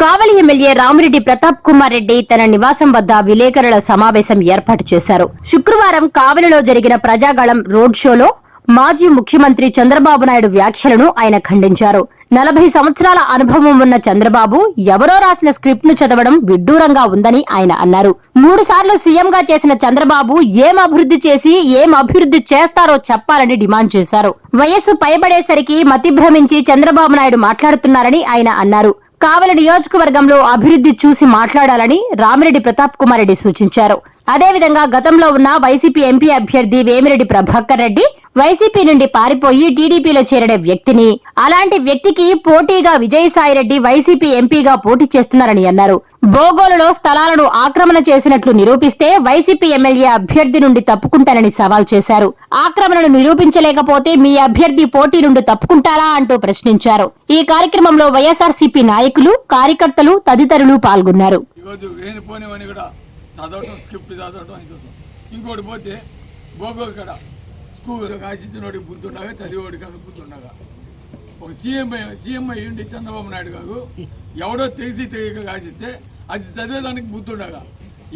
కావలి MLA Ramireddy Pratap Kumar Reddy తన నివాసం వద్ద విలేకరుల సమావేశం ఏర్పాటు చేశారు. శుక్రవారం కావలిలో జరిగిన ప్రజాగళం రోడ్ షోలో మాజీ ముఖ్యమంత్రి చంద్రబాబు నాయుడు వ్యాఖ్యలను ఆయన ఖండించారు. నలభై సంవత్సరాల అనుభవం ఉన్న చంద్రబాబు ఎవరో రాసిన స్క్రిప్ట్ను చదవడం విడ్డూరంగా ఉందని ఆయన అన్నారు. మూడు సార్లు సీఎంగా చేసిన చంద్రబాబు ఏం అభివృద్ధి చేసి ఏం అభివృద్ధి చేస్తారో చెప్పాలని డిమాండ్ చేశారు. వయస్సు పైబడేసరికి మతిభ్రమించి చంద్రబాబు నాయుడు మాట్లాడుతున్నారని ఆయన అన్నారు. కావలి నియోజకవర్గంలో అభివృద్ధి చూసి మాట్లాడాలని రామిరెడ్డి ప్రతాప్ కుమార్ రెడ్డి సూచించారు. అదేవిధంగా గతంలో ఉన్న వైసీపీ ఎంపీ అభ్యర్థి వేమిరెడ్డి ప్రభాకర్ రెడ్డి వైసీపీ నుండి పారిపోయి టీడీపీలో చేరిన వ్యక్తిని అలాంటి వ్యక్తికి పోటీగా విజయసాయిరెడ్డి వైసీపీ ఎంపీగా పోటీ చేస్తున్నారని అన్నారు. బోగోలులో స్థలాలను ఆక్రమణ చేసినట్లు నిరూపిస్తే వైసీపీ ఎమ్మెల్యే అభ్యర్థి నుండి తప్పుకుంటానని సవాల్ చేశారు. ఆక్రమణను నిరూపించలేకపోతే మీ అభ్యర్థి పోటీ నుండి తప్పుకుంటారా అంటూ ప్రశ్నించారు. ఈ కార్యక్రమంలో వైఎస్ఆర్సీపీ నాయకులు కార్యకర్తలు తదితరులు పాల్గొన్నారు. ఇంకోటి పోతే బోగో ఇక్కడ స్కూల్ ఒక సీఎం సీఎం అయ్యిండి చంద్రబాబు నాయుడు గారు ఎవడో తెలిసి తెలియక కాసిస్తే అది చదివేదానికి గుర్తుండగా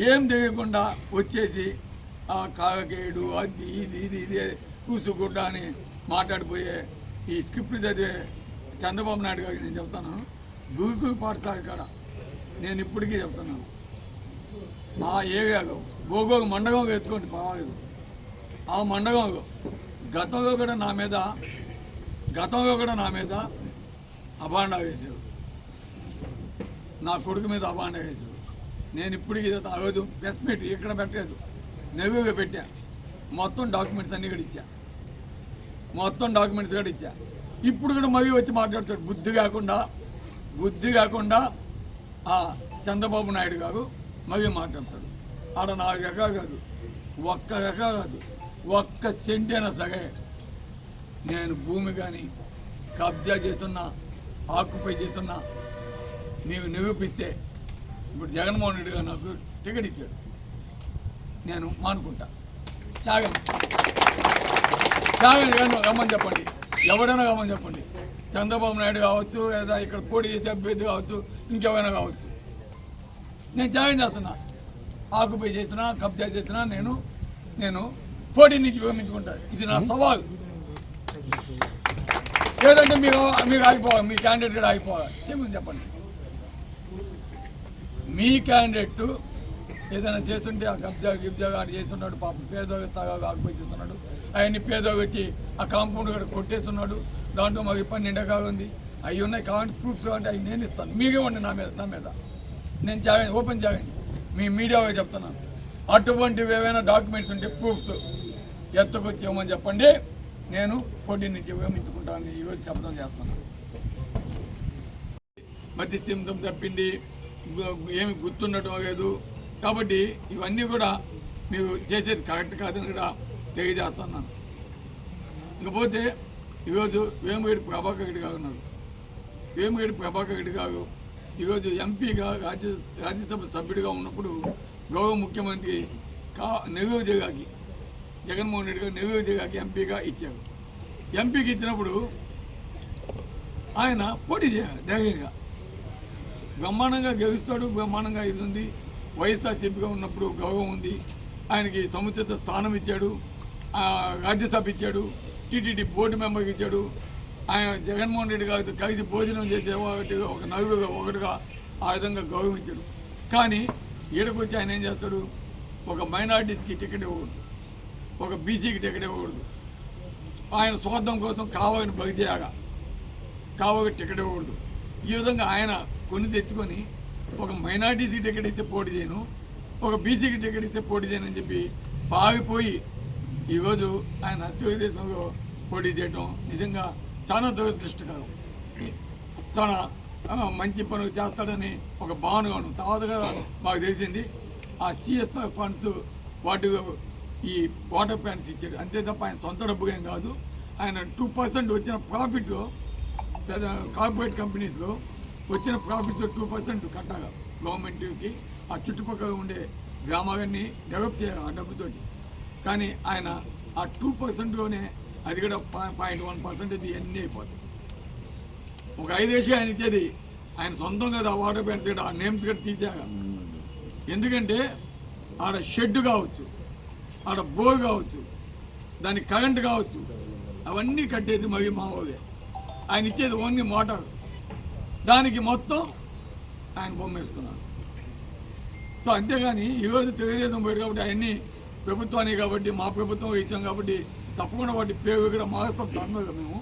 ఏం తెలియకుండా వచ్చేసి ఆ కాగకేయుడు అది ఇది ఇది ఇది కూసుగుడ్డ అని మాట్లాడిపోయే ఈ స్క్రిప్ట్ చదివే చంద్రబాబు నాయుడు గారికి నేను చెప్తాను. గురుకుల పాఠశాల కాడ నేను ఇప్పటికీ చెప్తున్నాను. మా ఏరియాలో గోగోగ మండగం ఎత్తుకోండి పర్వాలేదు ఆ మండగంలో గతంలో కూడా నా మీద గతంలో కూడా నా మీద అబాండా వేశారు నా కొడుకు మీద అబాండా వేశారు నేను ఇప్పటికీ ఆ బెస్ట్ మీట్ ఇక్కడ పెట్టలేదు. నెవ్వుగా పెట్టా. మొత్తం డాక్యుమెంట్స్ అన్నీ కూడా ఇచ్చా. మొత్తం డాక్యుమెంట్స్ కూడా ఇచ్చా. ఇప్పుడు కూడా మవి వచ్చి మాట్లాడుతాడు. బుద్ధి కాకుండా బుద్ధి కాకుండా ఆ చంద్రబాబు నాయుడు గారు మవి మాట్లాడతాడు. ఆడ నాలుగు ఎకరా కాదు ఒక్క ఎకరా కాదు ఒక్క సెంట్ అయినా సరే నేను భూమి కానీ కబ్జా చేస్తున్నా ఆక్యుపై చేస్తున్నా నీవు నిరూపిస్తే ఇప్పుడు జగన్మోహన్ రెడ్డి గారు నాకు టికెట్ ఇచ్చాడు. నేను మానుకుంటా. త్యాగం. త్యాగం గారిని గమ్మని చెప్పండి. ఎవడైనా గమ్మని చెప్పండి. చంద్రబాబు నాయుడు కావచ్చు లేదా ఇక్కడ పోటీ చేసే అభ్యర్థి కావచ్చు ఇంకెవరైనా కావచ్చు. నేను త్యాగం చేస్తున్నా. ఆకుపై చేసినా కబ్జా చేసినా నేను నేను పోటీ నుంచి విరమించుకుంటా. ఇది నా సవాల్. లేదంటే మీరు మీకు ఆగిపోవాలి మీ క్యాండిడేట్ ఆగిపోవాలి. చెప్పండి. మీ క్యాండిడేట్ ఏదైనా చేస్తుంటే ఆ కబ్జా గిబ్జా గాడు చేస్తున్నాడు పాపం పేదోగ తాగా ఆకుపోయి చేస్తున్నాడు. ఆయన్ని పేదోగ వచ్చి ఆ కాంపౌండ్ కూడా కొట్టేస్తున్నాడు. దాంట్లో మాకు ఇబ్బంది నిండగా ఉంది. అవి ఉన్నాయి కావాలంటే ప్రూఫ్స్ అంటే అవి నేను ఇస్తాను. మీకే ఉండి నా మీద నా మీద. నేను జాగండి ఓపెన్ చేయండి మీ మీడియాగా చెప్తున్నాను. అటువంటివి ఏవైనా డాక్యుమెంట్స్ ఉంటే ప్రూఫ్స్ ఎత్తుకొచ్చి ఇవ్వమని చెప్పండి. నేను పోటీ నుంచి విరమించుకుంటానని ఈరోజు శబ్దం చేస్తున్నాను. మధ్య సింతం తప్పింది. ఏమి గుర్తుండటం లేదు. కాబట్టి ఇవన్నీ కూడా మీరు చేసేది కరెక్ట్ కాదని కూడా తెలియజేస్తున్నాను. ఇకపోతే ఈరోజు వేమగిరి ప్రభాకర్ రెడ్డి గారు ఉన్నారు. వేమగిరి ప్రభాకర్ రెడ్డి గారు ఈరోజు ఎంపీగా రాజ్య రాజ్యసభ సభ్యుడిగా ఉన్నప్పుడు గౌరవ ముఖ్యమంత్రి కా నెహ్రూ జిల్లాకి జగన్మోహన్ రెడ్డి గారు నెహ్రూ జిల్లాకి ఎంపీగా ఇచ్చారు. ఎంపీకి ఇచ్చినప్పుడు ఆయన పోటీ చేయాలి ధైర్యంగా. బ్రహ్మాండంగా గెలుస్తాడు బ్రహ్మాండంగా ఇల్లుంది. వైఎస్ఆర్సీపీగా ఉన్నప్పుడు గౌరవం ఉంది. ఆయనకి సముచిత స్థానం ఇచ్చాడు. ఆ, రాజ్యసభ ఇచ్చాడు. టీటీడీ బోర్డు మెంబర్కి ఇచ్చాడు. ఆయన జగన్మోహన్ రెడ్డి గారితో కలిసి భోజనం చేసే ఒకటి ఒక నలుగురుగా ఒకటిగా ఆ విధంగా గౌరవించాడు. కానీ ఈడకొచ్చి ఆయన ఏం చేస్తాడు? ఒక మైనార్టీస్కి టికెట్ ఇవ్వకూడదు. ఒక బీసీకి టికెట్ ఇవ్వకూడదు. ఆయన స్వార్థం కోసం కావాలని బలి చేయగా టికెట్ ఇవ్వకూడదు. ఈ విధంగా ఆయన కొన్ని తెచ్చుకొని ఒక మైనార్టీసీ టికెట్ ఇస్తే పోటీ చేయను ఒక బీసీకి టికెట్ ఇస్తే పోటీ చేయను అని చెప్పి బాగిపోయి ఈరోజు ఆయన తెలుగుదేశంలో పోటీ చేయడం నిజంగా చాలా దురదృష్టకరం. తన మంచి పనులు చేస్తాడని ఒక భావనగాను తర్వాతగా మాకు తెలిసింది. ఆ సిఎస్ఆర్ ఫండ్స్ వాటి ఈ వాటర్ ప్లాన్స్ ఇచ్చాడు. అంతే తప్ప ఆయన సొంత డబ్బు ఏం కాదు. ఆయన టూ పర్సెంట్ వచ్చిన ప్రాఫిట్ పెద్ద కార్పొరేట్ కంపెనీస్లో వచ్చిన ప్రాఫిట్స్ టూ పర్సెంట్ కట్టాలి. గవర్నమెంట్కి ఆ చుట్టుపక్కల ఉండే గ్రామాలన్నీ డెవలప్ చేయాలి ఆ డబ్బుతోటి. కానీ ఆయన ఆ టూ పర్సెంట్లోనే అది కూడా పాయింట్ వన్ పర్సెంట్ ఇది అన్నీ అయిపోతుంది ఒక ఐదు ఆయన ఇచ్చేది ఆయన సొంతంగా ఆ వాటర్ ప్యాంట్స్ కూడా ఆ నేమ్స్ కూడా తీసాక ఎందుకంటే ఆడ షెడ్ కావచ్చు ఆడ బోర్ కావచ్చు దానికి కరెంట్ కావచ్చు అవన్నీ కట్టేది మరి మావోదే ఆయన ఇచ్చేది ఓన్లీ మోటార్. దానికి మొత్తం ఆయన బొమ్మేసుకున్నారు. సో అంతేగాని ఈరోజు తెలుగుదేశం పోయాడు కాబట్టి అవన్నీ ప్రభుత్వానికి కాబట్టి మా ప్రభుత్వం ఇచ్చాం కాబట్టి తప్పకుండా వాటి పేరు ఇక్కడ మారుస్తాం తొందరగా మేము.